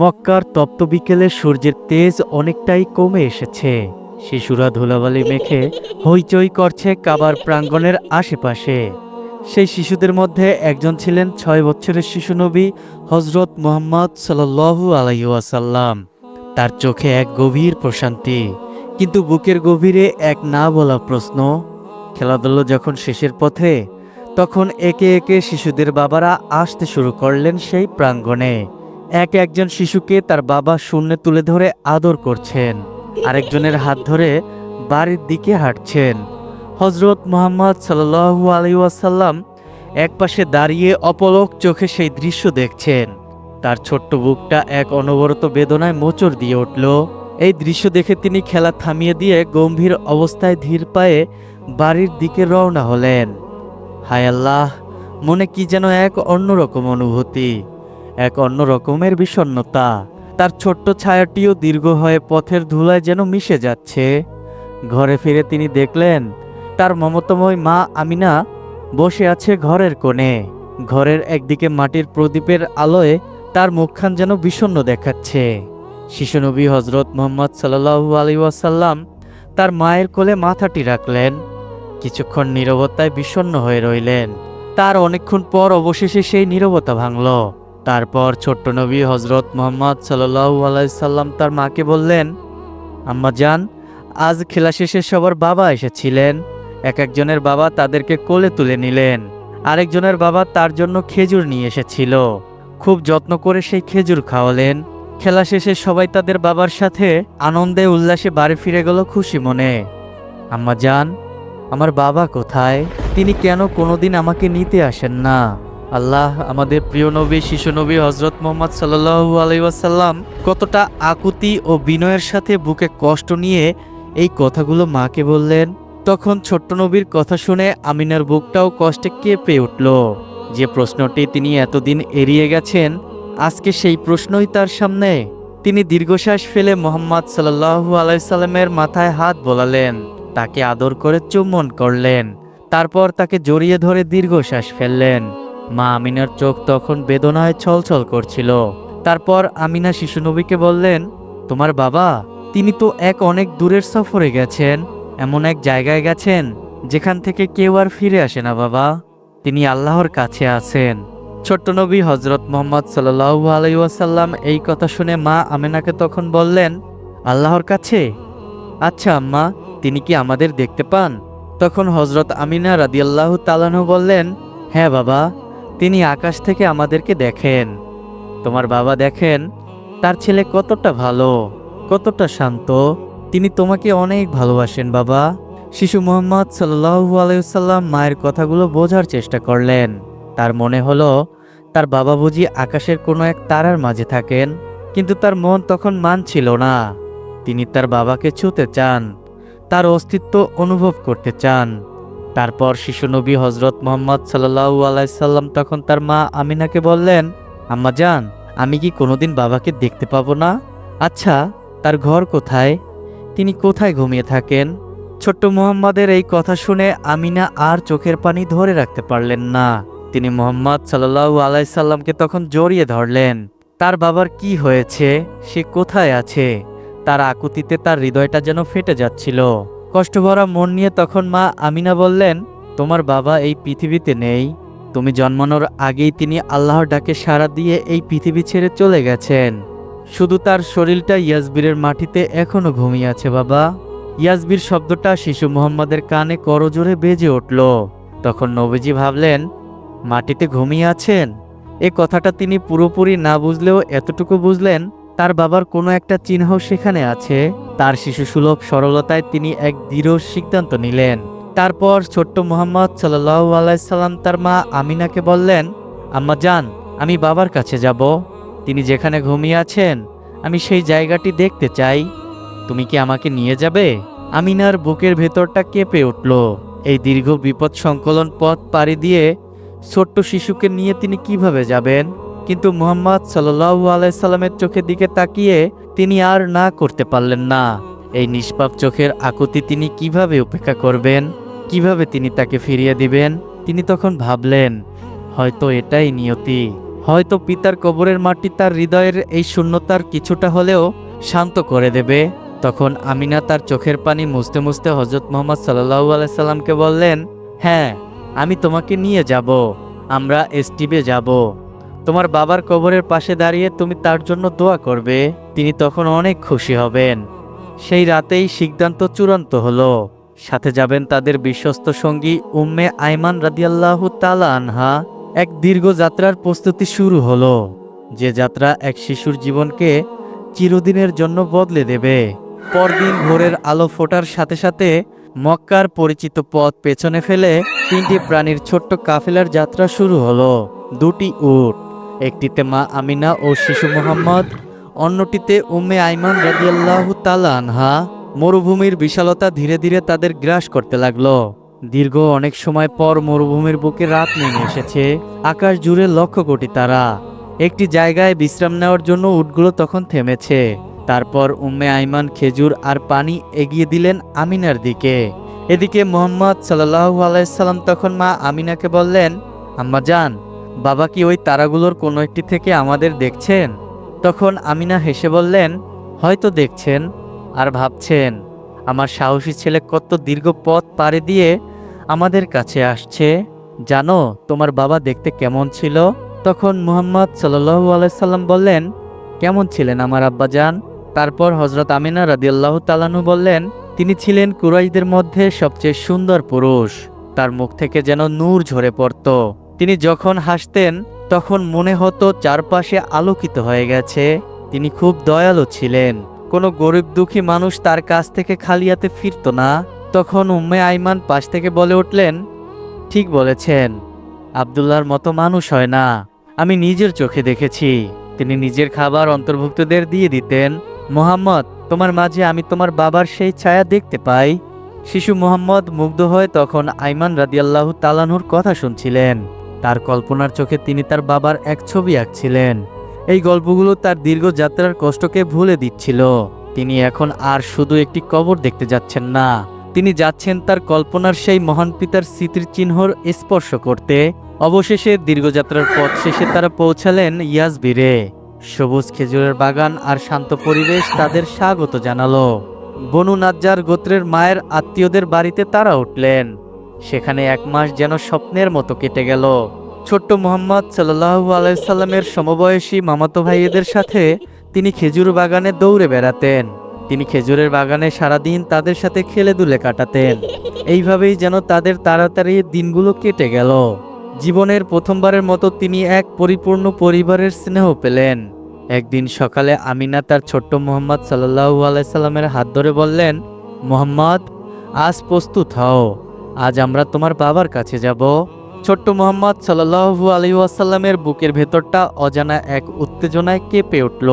মক্কার তপ্ত বিকেলে সূর্যের তেজ অনেকটাই কমে এসেছে। শিশুরা ধুলাবালি মেখে হইচই করছে কাবার প্রাঙ্গণের আশেপাশে। সেই শিশুদের মধ্যে একজন ছিলেন ছয় বছরের শিশু নবী হজরত মোহাম্মদ সাল্লু আলাইসাল্লাম তার চোখে এক গভীর প্রশান্তি, কিন্তু বুকের গভীরে এক না বলা প্রশ্ন। খেলাধুলো যখন শেষের পথে, তখন একে একে শিশুদের বাবারা আসতে শুরু করলেন সেই প্রাঙ্গণে। এক একজন শিশুকে তার বাবা শূন্যে তুলে ধরে আদর করছেন। আরেকজনের হাত ধরে বাড়ির দিকে হাঁটছেন। হজরত মোহাম্মদ সাল্লু আলাইসাল্লাম একপাশে দাঁড়িয়ে অপলক চোখে সেই দৃশ্য দেখছেন। তার ছোট্ট বুকটা এক অনবরত বেদনায় মোচড় দিয়ে উঠল। এই দৃশ্য দেখে তিনি খেলা থামিয়ে দিয়ে গম্ভীর অবস্থায় ধীর পায়ে বাড়ির দিকে রওনা হলেন। হায় আল্লাহ, মনে কি যেন এক অন্যরকম অনুভূতি। এক অন্য রকমের বিষণ্ণতা। তার ছোট্ট ছায়াটিও দীর্ঘ হয়ে পথের ধুলায় যেন মিশে যাচ্ছে। ঘরে ফিরে তিনি দেখলেন, তার মমতাময় মা আমিনা বসে আছে ঘরের কোণে। ঘরের একদিকে মাটির প্রদীপের আলোয় তার মুখখান যেন বিষণ্ণ দেখাচ্ছে। শিশুনবী হজরত মোহাম্মদ সাল্লাহু আলী ওয়াসাল্লাম তার মায়ের কোলে মাথাটি রাখলেন। কিছুক্ষণ নীরবতায় বিষণ্ণ হয়ে রইলেন। তার অনেকক্ষণ পর অবশেষে সেই নীরবতা ভাঙল। তারপর ছোট্ট নবী হজরত মোহাম্মদ সাল্লাহু আলাইসাল্লাম তার মাকে বললেন, আম্মা যান আজ খেলা শেষে সবার বাবা এসেছিলেন। এক একজনের বাবা তাদেরকে কোলে তুলে নিলেন। আরেকজনের বাবা তার জন্য খেজুর নিয়ে এসেছিল। খুব যত্ন করে সেই খেজুর খাওয়ালেন। খেলা শেষে সবাই তাদের বাবার সাথে আনন্দে, উল্লাসে বাড়ি ফিরে গেল খুশি মনে। আম্মা যান আমার বাবা কোথায়? তিনি কেন কোনোদিন আমাকে নিতে আসেন না? আল্লাহ আমাদের প্রিয় নবী, শিশু নবী হজরত মোহাম্মদ সাল্লু আলাইসাল্লাম কতটা আকুতি ও বিনয়ের সাথে বুকে কষ্ট নিয়ে এই কথাগুলো মাকে বললেন। তখন ছোট্ট নবীর কথা শুনে আমিনার বুকটাও কষ্টে কেঁপে উঠল। যে প্রশ্নটি তিনি এতদিন এড়িয়ে গেছেন, আজকে সেই প্রশ্নই তার সামনে। তিনি দীর্ঘশ্বাস ফেলে মোহাম্মদ সাল্লাহু আলাইসাল্লামের মাথায় হাত বোলালেন, তাকে আদর করে চুম্বন করলেন, তারপর তাকে জড়িয়ে ধরে দীর্ঘশ্বাস ফেললেন। মা আমিনার চোখ তখন বেদনায় ছলছল করছিল। তারপর আমিনা শিশু নবীকে বললেন, তোমার বাবা, তিনি তো এক অনেক দূরের সফরে গেছেন, এমন এক জায়গায় গেছেন, যেখান থেকে কেউ আর ফিরে আসে না বাবা। তিনি আল্লাহর কাছে আছেন। ছোট্ট নবী হজরত মোহাম্মদ সাল্লু আলাইসাল্লাম এই কথা শুনে মা আমেনাকে তখন বললেন, আল্লাহর কাছে? আচ্ছা আম্মা, তিনি কি আমাদের দেখতে পান? তখন হজরত আমিনা রাদিয়াল্লাহ তালানহ বললেন হ্যাঁ বাবা। তিনি আকাশ থেকে আমাদেরকে দেখেন। তোমার বাবা দেখেন, তার ছেলে কতটা ভালো, কতটা শান্ত। তিনি তোমাকে অনেক ভালোবাসেন, বাবা। শিশু মোহাম্মদ সাল্লু আলাইসাল্লাম মায়ের কথাগুলো বোঝার চেষ্টা করলেন। তার মনে হলো, তার বাবা বুঝি আকাশের কোনো এক তারার মাঝে থাকেন, কিন্তু তার মন তখন মানছিল না। তিনি তার বাবাকে ছুতে চান, তার অস্তিত্ব অনুভব করতে চান। তারপর শিশু নবী হজরত মোহাম্মদ সাল্লাহু আলাইসাল্লাম তখন তার মা আমিনাকে বললেন, আম্মা যান আমি কি কোনোদিন বাবাকে দেখতে পাবো না? আচ্ছা তার ঘর কোথায়? তিনি কোথায় ঘুমিয়ে থাকেন? ছোট্ট মোহাম্মদের এই কথা শুনে আমিনা আর চোখের পানি ধরে রাখতে পারলেন না। তিনি মোহাম্মদ সাল্লাহু আলাইসাল্লামকে তখন জড়িয়ে ধরলেন। তার বাবার কি হয়েছে? সে কোথায় আছে? তার আকুতিতে তার হৃদয়টা যেন ফেটে যাচ্ছিল। কষ্টভরা মন নিয়ে তখন মা আমিনা বললেন, তোমার বাবা এই পৃথিবীতে নেই। তুমি জন্মানোর আগেই তিনি আল্লাহর ডাকে সাড়া দিয়ে এই পৃথিবী ছেড়ে চলে গেছেন। শুধু তার শরীরটা ইয়াসবীরের মাটিতে এখনও ঘুমিয়ে আছে, বাবা। ইয়াসবীর শব্দটা শিশু মোহাম্মদের কানে করজোরে বেজে উঠল। তখন নবীজি ভাবলেন, মাটিতে ঘুমিয়ে আছেন? এ কথাটা তিনি পুরোপুরি না বুঝলেও এতটুকু বুঝলেন তার বাবার কোনো একটা চিহ্ন সেখানে আছে। তার শিশু সুলভ সরলতায় তিনি এক দৃঢ় সিদ্ধান্ত নিলেন। তারপর ছোট্ট মোহাম্মদ সাল্লাহ আলাইসাল্লাম তার মা আমিনাকে বললেন, আম্মা যান, আমি বাবার কাছে যাব। তিনি যেখানে ঘুমিয়ে আছেন, আমি সেই জায়গাটি দেখতে চাই। তুমি কি আমাকে নিয়ে যাবে? আমিনার বুকের ভেতরটা কেঁপে উঠল। এই দীর্ঘ বিপদ সংকলন পথ পাড়ি দিয়ে ছোট্ট শিশুকে নিয়ে তিনি কীভাবে যাবেন? কিন্তু মুহাম্মদ সাল্লু আলাইসাল্লামের চোখের দিকে তাকিয়ে তিনি আর না করতে পারলেন না। এই নিষ্পাপ চোখের আকুতি তিনি কীভাবে উপেক্ষা করবেন? কীভাবে তিনি তাকে ফিরিয়ে দিবেন? তিনি তখন ভাবলেন, হয়তো এটাই নিয়তি। হয়তো পিতার কবরের মাটি তার হৃদয়ের এই শূন্যতার কিছুটা হলেও শান্ত করে দেবে। তখন আমিনা তার চোখের পানি মুছতে মুছতে হজরত মোহাম্মদ সাল্লাহু আলাইসাল্লামকে বললেন হ্যাঁ আমি তোমাকে নিয়ে যাব। আমরা এসটিভে যাব। তোমার বাবার কবরের পাশে দাঁড়িয়ে তুমি তার জন্য দোয়া করবে, তিনি তখন অনেক খুশি হবেন। সেই রাতেই সিদ্ধান্ত চূড়ান্ত হলো। সাথে যাবেন তাদের বিশ্বস্ত সঙ্গী উম্মে আইমান রাদিয়াল্লাহু তালা আনহা। এক দীর্ঘ যাত্রার প্রস্তুতি শুরু হলো। যে যাত্রা এক শিশুর জীবনকে চিরদিনের জন্য বদলে দেবে। পরদিন ভোরের আলো ফোটার সাথে সাথে মক্কার পরিচিত পথ পেছনে ফেলে তিনটি প্রাণীর ছোট্ট কাফেলার যাত্রা শুরু হলো। দুটি উট। একটিতে মা আমিনা ও শিশু মোহাম্মদ, অন্যটিতে উম্মে আইমান রাদিয়াল্লাহু তাআলা আনহা। মরুভূমির বিশালতা ধীরে ধীরে তাদের গ্রাস করতে লাগল। দীর্ঘ অনেক সময় পর মরুভূমির বুকে রাত নেমে এসেছে। আকাশ জুড়ে লক্ষ কোটি তারা। একটি জায়গায় বিশ্রাম নেওয়ার জন্য উটগুলো তখন থেমেছে। তারপর উম্মে আইমান খেজুর আর পানি এগিয়ে দিলেন আমিনার দিকে। এদিকে মোহাম্মদ সাল্লাহু আলাইসাল্লাম তখন মা আমিনাকে বললেন, আম্মা যান বাবা কি ওই তারাগুলোর কোনো একটি থেকে আমাদের দেখছেন? তখন আমিনা হেসে বললেন, হয়তো দেখছেন। আর ভাবছেন, আমার সাহসী ছেলে কত দীর্ঘ পথ পাড়ি দিয়ে আমাদের কাছে আসছে। জানো, তোমার বাবা দেখতে কেমন ছিল? তখন মুহাম্মদ সাল্লু আলাইসাল্লাম বললেন, কেমন ছিলেন আমার আব্বাজান? তারপর হজরত আমিনা রাদিয়াল্লাহু তালানু বললেন, তিনি ছিলেন কুরাইদের মধ্যে সবচেয়ে সুন্দর পুরুষ। তার মুখ থেকে যেন নূর ঝরে পড়ত। তিনি যখন হাসতেন, তখন মনে হতো চারপাশে আলোকিত হয়ে গেছে। তিনি খুব দয়ালু ছিলেন। কোনো গরিব দুঃখী মানুষ তার কাছ থেকে খালিয়াতে ফিরত না। তখন উম্মে আইমান পাশ থেকে বলে উঠলেন, ঠিক বলেছেন। আবদুল্লাহর মতো মানুষ হয় না। আমি নিজের চোখে দেখেছি। তিনি নিজের খাবার অন্তর্ভুক্তদের দিয়ে দিতেন, মোহাম্মদ, তোমার মাঝে আমি তোমার বাবার সেই ছায়া দেখতে পাই। শিশু মোহাম্মদ মুগ্ধ হয়ে তখন আইমান রাদিয়াল্লাহু তালানহুর কথা শুনছিলেন। তার কল্পনার চোখে তিনি তার বাবার এক ছবি আঁকছিলেন। এই গল্পগুলো তার দীর্ঘ যাত্রার কষ্টকে ভুলে দিচ্ছিল। তিনি এখন আর শুধু একটি কবর দেখতে যাচ্ছেন না। তিনি যাচ্ছেন তার কল্পনার সেই মহান পিতার স্মৃতির চিহ্নর স্পর্শ করতে। অবশেষে দীর্ঘযাত্রার পথ শেষে তারা পৌঁছালেন ইয়াজবিরে সবুজ খেজুরের বাগান আর শান্ত পরিবেশ তাদের স্বাগত জানালো। বনু নাজ্জার গোত্রের মায়ের আত্মীয়দের বাড়িতে তারা উঠলেন। সেখানে এক মাস যেন স্বপ্নের মতো কেটে গেল। ছোট্ট মোহাম্মদ সাল্লাহু আলাইসাল্লামের সমবয়সী মামাতো ভাইয়েদের সাথে তিনি খেজুর বাগানে দৌড়ে বেড়াতেন। তিনি খেজুরের বাগানে সারাদিন তাদের সাথে খেলে দুলে কাটাতেন। এইভাবেই যেন তাদের তাড়াতাড়ি দিনগুলো কেটে গেল। জীবনের প্রথমবারের মতো তিনি এক পরিপূর্ণ পরিবারের স্নেহ পেলেন। একদিন সকালে আমিনা তার ছোট্ট মোহাম্মদ সাল্লাহু আলাইসাল্লামের হাত ধরে বললেন, মোহাম্মদ, আজ প্রস্তুত হও। আজ আমরা তোমার বাবার কাছে যাব। ছোট্ট মোহাম্মদ সাল্লাহু আলী ওয়াসাল্লামের বুকের ভেতরটা অজানা এক উত্তেজনায় কেঁপে উঠল।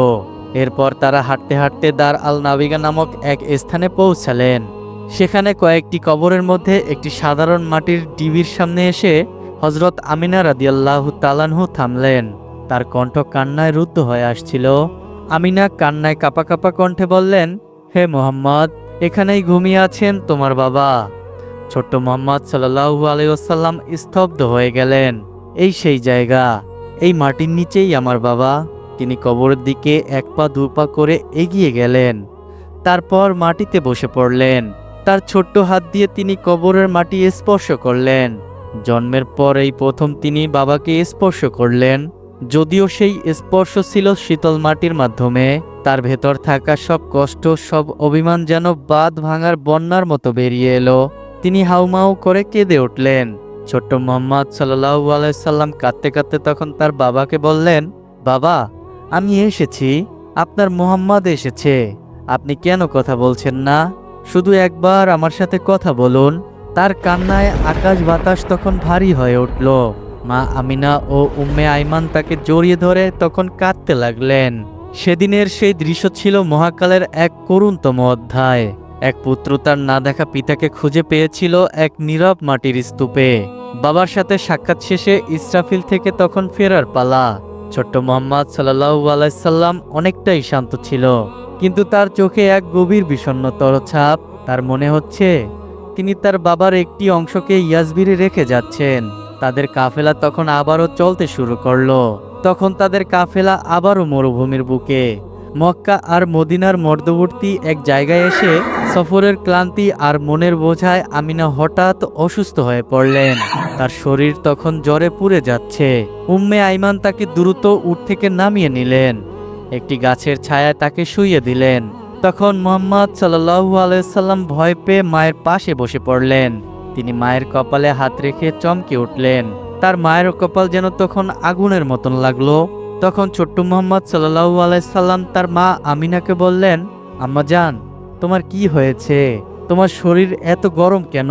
এরপর তারা হাঁটতে হাঁটতে দার আল নাবিগা নামক এক স্থানে পৌঁছালেন। সেখানে কয়েকটি কবরের মধ্যে একটি সাধারণ মাটির ডিবির সামনে এসে হজরত আমিনা রাদিয়াল্লাহু তালানহু থামলেন। তার কণ্ঠ কান্নায় রুদ্ধ হয়ে আসছিল। আমিনা কান্নায় কাপা কাপা কণ্ঠে বললেন, হে মোহাম্মদ, এখানেই ঘুমিয়ে আছেন তোমার বাবা। ছোট্ট মোহাম্মদ সাল্লাহু আলাইসাল্লাম স্তব্ধ হয়ে গেলেন। এই সেই জায়গা, এই মাটির নিচেই আমার বাবা। তিনি কবরের দিকে এক পা, দু পা করে এগিয়ে গেলেন। তারপর মাটিতে বসে পড়লেন। তার ছোট্ট হাত দিয়ে তিনি কবরের মাটি স্পর্শ করলেন। জন্মের পর এই প্রথম তিনি বাবাকে স্পর্শ করলেন। যদিও সেই স্পর্শ ছিল শীতল মাটির মাধ্যমে, তার ভেতর থাকা সব কষ্ট, সব অভিমান যেন বাঁধ ভাঙার বন্যার মতো বেরিয়ে এলো। তিনি হাউমাউ করে কেঁদে উঠলেন। ছোট্ট মোহাম্মদ সাল্লাহু আলাইসাল্লাম কাঁদতে কাঁদতে তখন তার বাবাকে বললেন, বাবা, আমি এসেছি। আপনার মোহাম্মদ এসেছে। আপনি কেন কথা বলছেন না? শুধু একবার আমার সাথে কথা বলুন। তার কান্নায় আকাশ বাতাস তখন ভারী হয়ে উঠল। মা আমিনা ও উম্মে আইমান তাকে জড়িয়ে ধরে তখন কাঁদতে লাগলেন। সেদিনের সেই দৃশ্য ছিল মহাকালের এক করুণতম অধ্যায়। এক পুত্র তার না দেখা পিতাকে খুঁজে পেয়েছিল এক নীরব মাটির স্তূপে। বাবার সাথে সাক্ষাৎ শেষে ইসরাফিল থেকে তখন ফেরার পালা। ছোট্ট মোহাম্মদ সাল্লাহু আলাইসাল্লাম অনেকটাই শান্ত ছিল, কিন্তু তার চোখে এক গভীর বিষণ্ণতর ছাপ। তার মনে হচ্ছে, তিনি তার বাবার একটি অংশকে ইয়াজবিরে রেখে যাচ্ছেন। তাদের কাফেলা তখন আবারও চলতে শুরু করল। তখন তাদের কাফেলা আবারও মরুভূমির বুকে মক্কা আর মদিনার মধ্যবর্তী এক জায়গায় এসে সফরের ক্লান্তি আর মনের বোঝায় আমিনা হঠাৎ অসুস্থ হয়ে পড়লেন। তার শরীর তখন জ্বরে পুড়ে যাচ্ছে। উম্মে আইমান তাকে দ্রুত উঠ থেকে নামিয়ে নিলেন। একটি গাছের ছায়ায় তাকে শুইয়ে দিলেন। তখন মোহাম্মদ সাল্লাহু আলাইসাল্লাম ভয় পেয়ে মায়ের পাশে বসে পড়লেন। তিনি মায়ের কপালে হাত রেখে চমকে উঠলেন। তার মায়ের কপাল যেন তখন আগুনের মতন লাগল। তখন ছোট্ট মোহাম্মদ সাল্লাহু আলাইসাল্লাম তার মা আমিনাকে বললেন, আম্মা জান, তোমার কি হয়েছে? তোমার শরীর এত গরম কেন?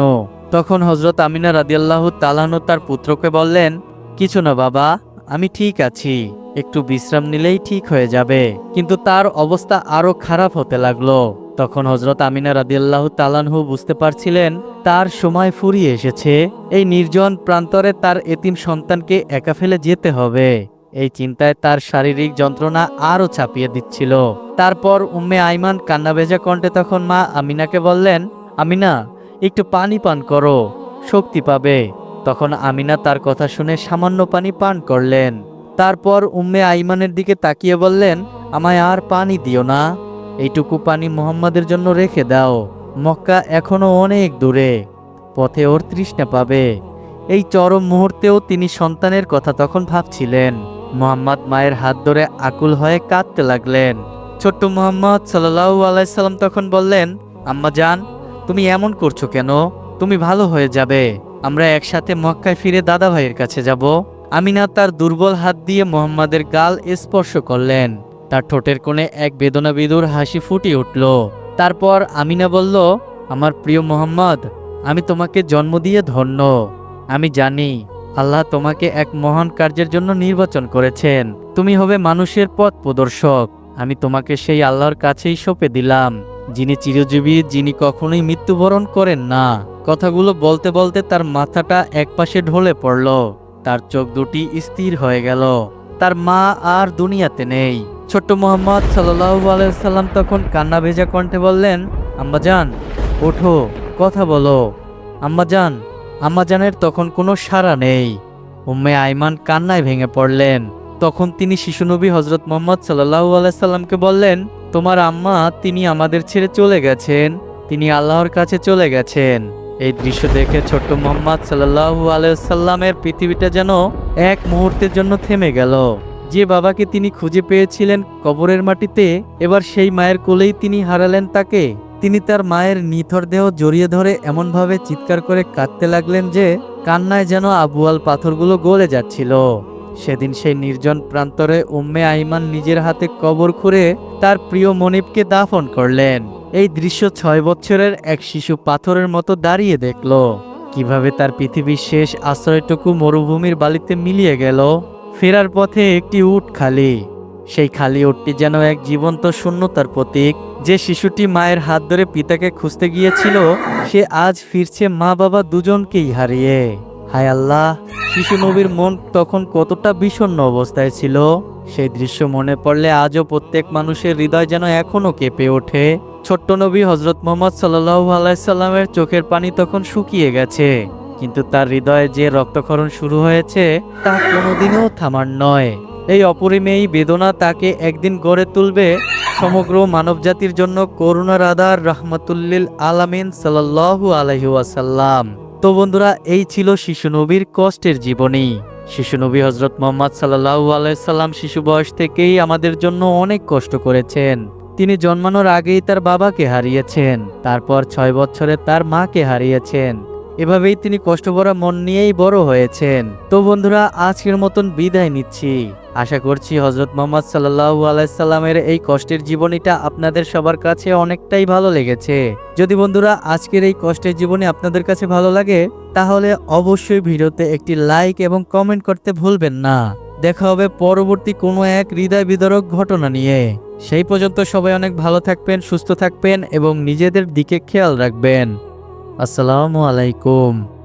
তখন হজরত আমিনা রাদিয়াল্লাহু তালাহনু তার পুত্রকে বললেন, কিছু না বাবা, আমি ঠিক আছি। একটু বিশ্রাম নিলেই ঠিক হয়ে যাবে। কিন্তু তার অবস্থা আরও খারাপ হতে লাগল। তখন হজরত আমিনা রাদিয়াল্লাহু তালানহু বুঝতে পারছিলেন, তার সময় ফুরিয়ে এসেছে। এই নির্জন প্রান্তরে তার এতিম সন্তানকে একা ফেলে যেতে হবে। এই চিন্তায় তার শারীরিক যন্ত্রণা আরও ছাপিয়ে দিচ্ছিল। তারপর উম্মে আইমান কান্না ভেজা কণ্ঠে তখন মা আমিনাকে বললেন, আমিনা, একটু পানি পান করো, শক্তি পাবে। তখন আমিনা তার কথা শুনে সামান্য পানি পান করলেন। তারপর উম্মে আইমানের দিকে তাকিয়ে বললেন, আমায় আর পানি দিও না, এইটুকু পানি মোহাম্মদের জন্য রেখে দাও, মক্কা এখনও অনেক দূরে, পথে ওর তৃষ্ণা পাবে। এই চরম মুহূর্তেও তিনি সন্তানের কথা তখন ভাবছিলেন। মোহাম্মদ মায়ের হাত ধরে আকুল হয়ে কাঁদতে লাগলেন। ছোট্ট মোহাম্মদ সাল্লাল্লাহু আলাইসাল্লাম তখন বললেন, আম্মা জান, তুমি এমন করছ কেন? তুমি ভালো হয়ে যাবে। আমরা একসাথে মক্কায় ফিরে দাদা ভাইয়ের কাছে যাব। আমিনা তার দুর্বল হাত দিয়ে মোহাম্মদের গাল স্পর্শ করলেন। তার ঠোঁটের কোণে এক বেদনা বিদুর হাসি ফুটে উঠল। তারপর আমিনা বলল, আমার প্রিয় মোহাম্মদ, আমি তোমাকে জন্ম দিয়ে ধন্য। আমি জানি আল্লাহ তোমাকে এক মহান কার্যের জন্য নির্বাচন করেছেন। তুমি হবে মানুষের পথ প্রদর্শক। আমি তোমাকে সেই আল্লাহর কাছেই সঁপে দিলাম। যিনি চিরজীবী, যিনি কখনোই মৃত্যুবরণ করেন না। কথাগুলো বলতে বলতে তার মাথাটা একপাশে ঢলে পড়ল। তার চোখ দুটি স্থির হয়ে গেল। তার মা আর দুনিয়াতে নেই। ছোট্ট মোহাম্মদ সাল্লাল্লাহু আলাইহি সাল্লাম তখন কান্না ভেজা কণ্ঠে বললেন, আম্মাজান, ওঠো, কথা বলো। আম্মাজান আম্মাজানের তখন কোনো সাড়া নেই। উম্মে আইমান কান্নায় ভেঙে পড়লেন। তখন তিনি শিশুনবী হজরত মোহাম্মদ সাল্লাহু আলাইসাল্লামকে বললেন, তোমার আম্মা, তিনি আমাদের ছেড়ে চলে গেছেন। তিনি আল্লাহর কাছে চলে গেছেন। এই দৃশ্য দেখে ছোট্ট মোহাম্মদ সাল্লাহু আলাইসাল্লামের পৃথিবীটা যেন এক মুহূর্তের জন্য থেমে গেল। যে বাবাকে তিনি খুঁজে পেয়েছিলেন কবরের মাটিতে, এবার সেই মায়ের কোলেই তিনি হারালেন তাকে। তিনি তার মায়ের নিথর দেহ জড়িয়ে ধরে এমনভাবে চিৎকার করে কাঁদতে লাগলেন যে কান্নায় যেন আবুয়াল পাথরগুলো গলে যাচ্ছিল। সেদিন সেই নির্জন প্রান্তরে উম্মে আইমান নিজের হাতে কবর খুঁড়ে তার প্রিয় মনিবকে দাফন করলেন। এই দৃশ্য ছয় বছরের এক শিশু পাথরের মতো দাঁড়িয়ে দেখল। কীভাবে তার পৃথিবীর শেষ আশ্রয়টুকু মরুভূমির বালিতে মিলিয়ে গেল। ফেরার পথে একটি উট খালি। সেই খালি উটটি যেন এক জীবন্ত শূন্যতার প্রতীক। যে শিশুটি মায়ের হাত ধরে পিতাকে খুঁজতে গিয়েছিল, সে আজ ফিরছে মা বাবা দুজনকেই হারিয়ে। হায় আল্লাহ, শিশু নবীর মন তখন কতটা বিষণ্ণ অবস্থায় ছিল। সেই দৃশ্য মনে পড়লে আজও প্রত্যেক মানুষের হৃদয় যেন এখনও কেঁপে ওঠে। ছোট্ট নবী হজরত মোহাম্মদ সাল্লাহ আলাইসাল্লামের চোখের পানি তখন শুকিয়ে গেছে। কিন্তু তার হৃদয়ে যে রক্তক্ষরণ শুরু হয়েছে, তা কোনোদিনও থামার নয়। এই অপরিমেয়ী বেদনা তাকে একদিন গড়ে তুলবে সমগ্র মানবজাতির জন্য করুণার আদার রহমতুল্লিল আলামিন সাল্লাল্লাহু আলাইহি ওয়াসাল্লাম। তো বন্ধুরা, এই ছিল শিশু নবীর কষ্টের জীবনী। শিশু নবী হজরত মোহাম্মদ সাল্লাহু আলাইসাল্লাম শিশু বয়স থেকেই আমাদের জন্য অনেক কষ্ট করেছেন। তিনি জন্মানোর আগেই তার বাবাকে হারিয়েছেন, তারপর ছয় বছরে তার মাকে হারিয়েছেন। এভাবেই তিনি কষ্টভরা মন নিয়েই বড় হয়েছেন। তো বন্ধুরা, আজকের মতন বিদায় নিচ্ছি। আশা করছি হজরত মোহাম্মদ সাল্লাহু আলাইসাল্লামের এই কষ্টের জীবনীটা আপনাদের সবার কাছে অনেকটাই ভালো লেগেছে। যদি বন্ধুরা আজকের এই কষ্টের জীবনী আপনাদের কাছে ভালো লাগে, তাহলে অবশ্যই ভিডিওতে একটি লাইক এবং কমেন্ট করতে ভুলবেন না। দেখা হবে পরবর্তী কোনো এক হৃদয় বিদরক ঘটনা নিয়ে। সেই পর্যন্ত সবাই অনেক ভালো থাকবেন, সুস্থ থাকবেন এবং নিজেদের দিকে খেয়াল রাখবেন। আসসালামু আলাইকুম।